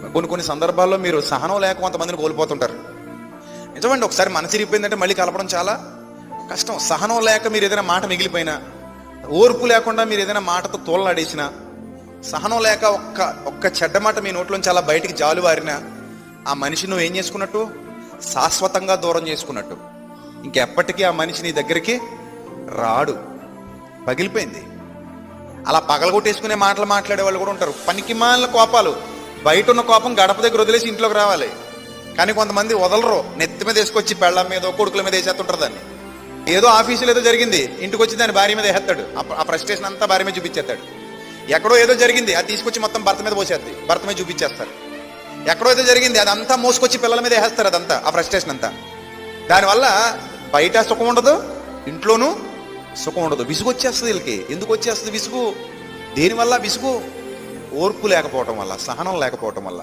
కొన్ని కొన్ని సందర్భాల్లో మీరు సహనం లేక కొంతమందిని కోల్పోతుంటారు. నిజమండి ఒకసారి మనసు ఇరిగిపోయిందంటే మళ్ళీ కలపడం చాలా కష్టం. సహనం లేక మీరు ఏదైనా మాట మిగిలిపోయినా ఓర్పు లేకుండా మీరు ఏదైనా మాటతో తోలనాడేసినా సహనం లేక ఒక్క ఒక్క చెడ్డ మాట మీ నోట్లోంచి అలా బయటికి జాలువారినా ఆ మనిషి నువ్వు ఏం చేసుకున్నట్టు? శాశ్వతంగా దూరం చేసుకున్నట్టు. ఇంకెప్పటికీ ఆ మనిషి నీ దగ్గరికి రాడు. పగిలిపోయింది. అలా పగలగొట్టేసుకునే మాటలు మాట్లాడే వాళ్ళు కూడా ఉంటారు. పనికి మాలిన కోపాలు. బయట ఉన్న కోపం గడప దగ్గర వదిలేసి ఇంట్లోకి రావాలి. కానీ కొంతమంది వదలరు. నెత్తి మీద వేసుకొచ్చి పెళ్ళం మీద కొడుకుల మీద వేసేస్తుంటారు దాన్ని. ఏదో ఆఫీసులో ఏదో జరిగింది. ఇంటికి వచ్చి దాన్ని భార్య మీద వేస్తాడు. ఆ ఫ్రస్ట్రేషన్ అంతా భార్య మీద చూపించేస్తాడు. ఎక్కడో ఏదో జరిగింది. అది తీసుకొచ్చి మొత్తం భర్త మీద పోసేద్ది. భర్త మీద చూపించేస్తారు. ఎక్కడో ఏదో జరిగింది. అదంతా మోసుకొచ్చి పిల్లల మీద వేస్తారు అదంతా ఆ ఫ్రస్ట్రేషన్ అంతా. దానివల్ల బయట సుఖం ఉండదు ఇంట్లోనూ సుఖం ఉండదు. విసుగు వచ్చేస్తుంది వీళ్ళకి. ఎందుకు వచ్చేస్తుంది విసుగు? దేనివల్ల విసుగు? ఓర్పు లేకపోవటం వల్ల సహనం లేకపోవటం వల్ల